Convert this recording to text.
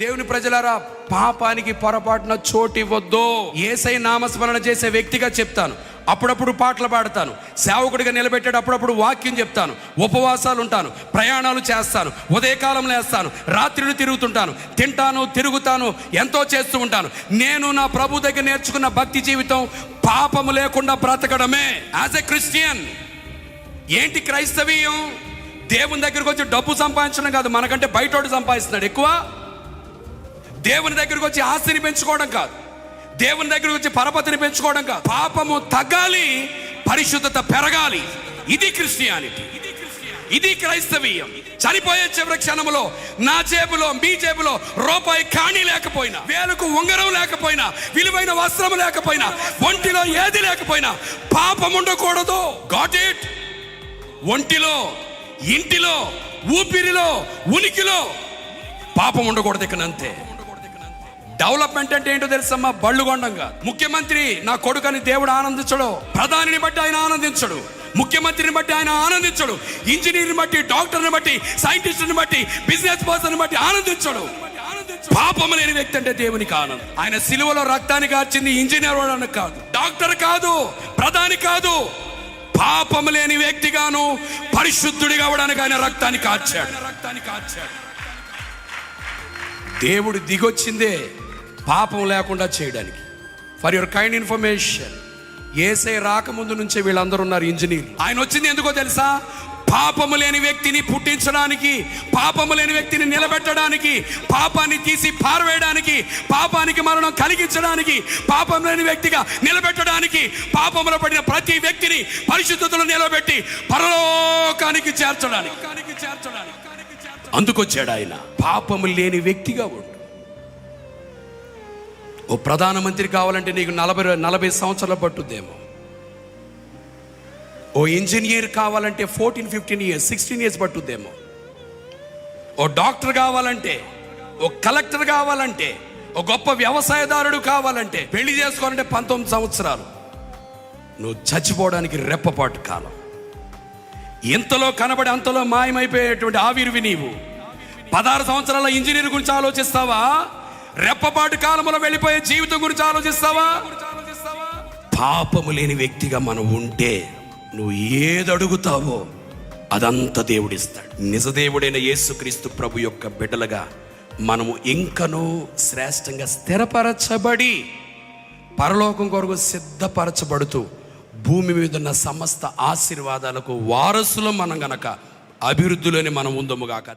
దేవుని ప్రజలారా పాపానికి పొరపాటున చోటు ఇవ్వద్దు. ఏసై నామస్మరణ చేసే వ్యక్తిగా చెప్తాను. అప్పుడప్పుడు పాటలు పాడతాను. సేవకుడిగా నిలబెట్టాడు అప్పుడప్పుడు వాక్యం చెప్తాను. ఉపవాసాలు ఉంటాను ప్రయాణాలు చేస్తాను ఉదయకాలం లేస్తాను రాత్రులు తిరుగుతుంటాను తింటాను తిరుగుతాను ఎంతో చేస్తూ ఉంటాను. నేను నా ప్రభు దగ్గర నేర్చుకున్న భక్తి జీవితం పాపము లేకుండా బ్రతకడమే. యాజ్ ఎ క్రిస్టియన్ ఏంటి క్రైస్తవీయం? దేవుని దగ్గరకు వచ్చి డబ్బు సంపాదించడం కాదు మనకంటే బయటోడు సంపాదిస్తున్నాడు. ఎక్కువ దేవుని దగ్గరకు వచ్చి ఆస్తిని పెంచుకోవడం కాదు. దేవుని దగ్గరకు వచ్చి పరపతిని పెంచుకోవడం కాదు. పాపము తగ్గాలి పరిశుద్ధత పెరగాలి. ఇది క్రిస్టియానిటీ. ఇది క్రైస్తవీయం. చనిపోయే చివరి క్షణములో నా జేబులో మీ జేబులో రూపాయి కాణి లేకపోయినా వేలకు ఉంగరం లేకపోయినా విలువైన వస్త్రం లేకపోయినా ఒంటిలో ఏది లేకపోయినా పాపం ఉండకూడదు. గాట్ ఇట్ ఒంటిలో ఇంటిలో ఊపిరిలో ఉనికిలో పాపం ఉండకూడదు ఇక్కడ అంతే డెవలప్మెంట్ అంటే ఏంటో తెలుసమ్మా? బళ్ళు కొండంగా. ముఖ్యమంత్రి నా కొడుకని దేవుడు ఆనందించడు. ప్రధానిని బట్టి ఆయన ఆనందించడు. ముఖ్యమంత్రిని బట్టి ఆయన ఆనందించడు. ఇంజనీర్ని బట్టి డాక్టర్ని బట్టి సైంటిస్ట్ని బట్టి బిజినెస్ పర్సన్ బట్టి ఆనందించడు. పాపం లేని వ్యక్తి అంటే దేవునికి ఆనందం. ఆయన సిలువలో రక్తాన్ని కార్చింది ఇంజనీర్ వాడని కాదు. డాక్టర్ కాదు ప్రధాని కాదు. పాపం లేని వ్యక్తిగాను పరిశుద్ధుడిగా అవడానికి ఆయన రక్తాన్ని కార్చాడు రక్తాన్ని కార్చాడు. దేవుడు దిగొచ్చిందే. పాపం లేకుండా చేయడానికి. ఫర్ యువర్ కైండ్ ఇన్ఫర్మేషన్ ఏసై రాకముందు నుంచే వీళ్ళందరూ ఉన్నారు ఇంజనీర్ ఆయన వచ్చింది ఎందుకో తెలుసా? పాపము లేని వ్యక్తిని పుట్టించడానికి పాపము లేని వ్యక్తిని నిలబెట్టడానికి పాపాన్ని తీసి పారవేయడానికి పాపానికి మరణం కలిగించడానికి పాపం లేని వ్యక్తిగా నిలబెట్టడానికి పాపములో పడిన ప్రతి వ్యక్తిని పరిశుద్ధతలు నిలబెట్టి పరలోకానికి చేర్చడానికి చేర్చడానికి. అందుకొచ్చాడు ఆయన. పాపము లేని వ్యక్తిగా ఉండు. ఓ ప్రధానమంత్రి కావాలంటే నీకు నలభై నలభై సంవత్సరాలు పట్టుద్దేమో. ఓ ఇంజనీర్ కావాలంటే fourteen fifteen years sixteen years పట్టుద్దేమో. ఓ డాక్టర్ కావాలంటే ఓ కలెక్టర్ కావాలంటే ఓ గొప్ప వ్యవసాయదారుడు కావాలంటే పెళ్ళి చేసుకోవాలంటే పంతొమ్మిది సంవత్సరాలు. నువ్వు చచ్చిపోవడానికి రెప్పపాటు కాలం. ఇంతలో కనబడి అంతలో మాయమైపోయేటువంటి ఆవిరివి నీవు. పదహారు సంవత్సరాల ఇంజనీర్ గురించి ఆలోచిస్తావా? రెప్పపాటు కాలంలో వెళ్ళిపోయే జీవితం గురించి ఆలోచిస్తావా? పాపము లేని వ్యక్తిగా మనం ఉంటే నువ్వు ఏది అడుగుతావో అదంతా దేవుడిస్తాడు. నిజదేవుడైన యేసుక్రీస్తు ప్రభు యొక్క బిడ్డలుగా మనము ఇంకనూ శ్రేష్టంగా స్థిరపరచబడి పరలోకం కొరకు సిద్ధపరచబడుతూ భూమి మీద ఉన్న సమస్త ఆశీర్వాదాలకు వారసులు మనం గనక అభివృద్ధిలోని మనం ఉందముగాక